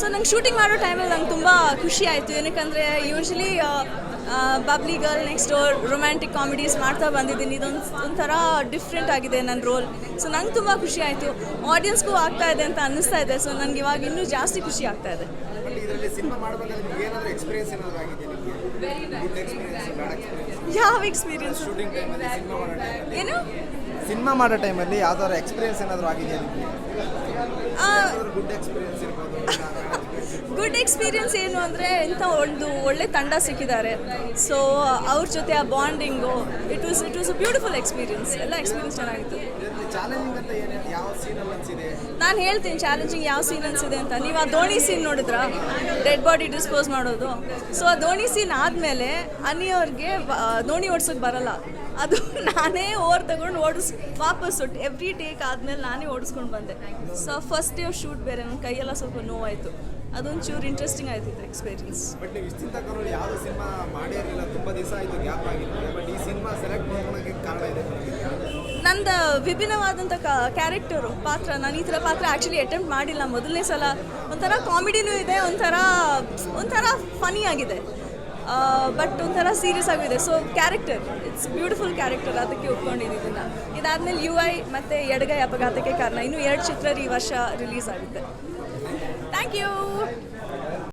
So ನಂಗೆ shooting ಮಾಡೋ ಟೈಮಲ್ಲಿ ನಂಗೆ ತುಂಬ ಖುಷಿ ಆಯಿತು. ಏನಕ್ಕಂದರೆ usually bubbly girl next door romantic comedies ಮಾಡ್ತಾ ಬಂದಿದ್ದೀನಿ. ಇದೊಂದು ಒಂಥರ ಡಿಫ್ರೆಂಟ್ ಆಗಿದೆ ನನ್ನ ರೋಲ್ ಸೊ ನಂಗೆ ತುಂಬ ಖುಷಿ ಆಯಿತು. ಆಡಿಯನ್ಸ್ಗೂ ಆಗ್ತಾ ಇದೆ ಅಂತ ಅನ್ನಿಸ್ತಾ ಇದೆ. ಸೊ ನನಗೆ ಇವಾಗ ಇನ್ನೂ ಜಾಸ್ತಿ ಖುಷಿ ಆಗ್ತಾ ಇದೆ. ಯಾವ ಎಕ್ಸ್ಪೀರಿಯನ್ಸ್ ಏನು? ಸಿನಿಮಾ ಮಾಡೋ ಟೈಮಲ್ಲಿ ಯಾವ್ದಾದ್ರು ಎಕ್ಸ್ಪೀರಿಯನ್ಸ್ ಏನಾದರೂ ಆಗಿದೆಯಾ ನಿಮಗೆ? ಗುಡ್ ಎಕ್ಸ್ಪೀರಿಯನ್ಸ್ ಇರ್ಬೋದು ಎಕ್ಸ್ಪೀರಿಯನ್ಸ್ ಏನು ಅಂದರೆ ಇಂಥ ಒಂದು ಒಳ್ಳೆ ತಂಡ ಸಿಕ್ಕಿದ್ದಾರೆ. ಸೊ ಅವ್ರ ಜೊತೆ ಆ bonding it was it was a beautiful experience ಎಲ್ಲ ಎಕ್ಸ್ಪೀರಿಯನ್ಸ್ ಚೆನ್ನಾಗಿತ್ತು. ನಾನು ಹೇಳ್ತೀನಿ ಚಾಲೆಂಜಿಂಗ್ ಯಾವ ಸೀನ್ ಅನಿಸಿದೆ ಅಂತ. ನೀವು ಆ ದೋಣಿ ಸೀನ್ ನೋಡಿದ್ರಾ? ಡೆಡ್ ಬಾಡಿ ಡಿಸ್ಪೋಸ್ ಮಾಡೋದು. ಸೊ ಆ ದೋಣಿ ಸೀನ್ ಆದಮೇಲೆ ಅನಿಯವ್ರಿಗೆ ದೋಣಿ ಓಡಿಸೋಕೆ ಬರಲ್ಲ. ಅದು ನಾನೇ ಓರ್ ತಗೊಂಡು ಓಡಿಸ್ ವಾಪಸ್ ಎವ್ರಿ ಟೇಕ್ ಆದಮೇಲೆ ನಾನೇ ಓಡಿಸ್ಕೊಂಡು ಬಂದೆ. ಸೊ ಫಸ್ಟ್ ಡೇ ಶೂಟ್ ಬೇರೆ ನನ್ನ ಕೈಯೆಲ್ಲ ಸ್ವಲ್ಪ ನೋವಾಯಿತು. ಅದೊಂದು ಚೂರು ಇಂಟ್ರೆಸ್ಟಿಂಗ್ ಆಯ್ತಿತ್ತು ಎಕ್ಸ್ಪೀರಿಯನ್ಸ್ ಬಟ್ ನೀವು ಇಷ್ಟಿಂತ ಕನ್ನಡ ಯಾವ ಸಿನಿಮಾ ಮಾಡೇ ಇರಲಿಲ್ಲ ತುಂಬ ದಿವಸ ಆಯಿತು ಗ್ಯಾಪ್ ಆಗಿತ್ತು ಬಟ್ ಈ ಸಿನಿಮಾ ಸೆಲೆಕ್ಟ್ ಮಾಡ್ಕೊಳಕ್ಕೆ ಕಾರಣ ಇದೆ ನಂದು ವಿಭಿನ್ನವಾದಂಥ ಕ್ಯಾರೆಕ್ಟರು ಪಾತ್ರ ನಾನು ಈ ಥರ ಪಾತ್ರ ಆ್ಯಕ್ಚುಲಿ ಅಟೆಂಪ್ಟ್ ಮಾಡಿಲ್ಲ. ಮೊದಲನೇ ಸಲ ಒಂಥರ ಕಾಮಿಡಿನೂ ಇದೆ ಒಂಥರ ಒಂಥರ ಫನಿ ಆಗಿದೆ. ಬಟ್ ಒಂಥರ ಸೀರಿಯಸ್ ಆಗಿದೆ so character it's beautiful character ಅದಕ್ಕೆ ಒಪ್ಕೊಂಡಿದ್ದೀನಿ ಇದಾದಮೇಲೆ ಯು ಐ ಮತ್ತು ಎಡಗೈ ಅಪಘಾತಕ್ಕೆ ಕಾರಣ. ಇನ್ನೂ ಎರಡು ಚಿತ್ರ ಈ ವರ್ಷ ರಿಲೀಸ್ ಆಗುತ್ತೆ. Thank you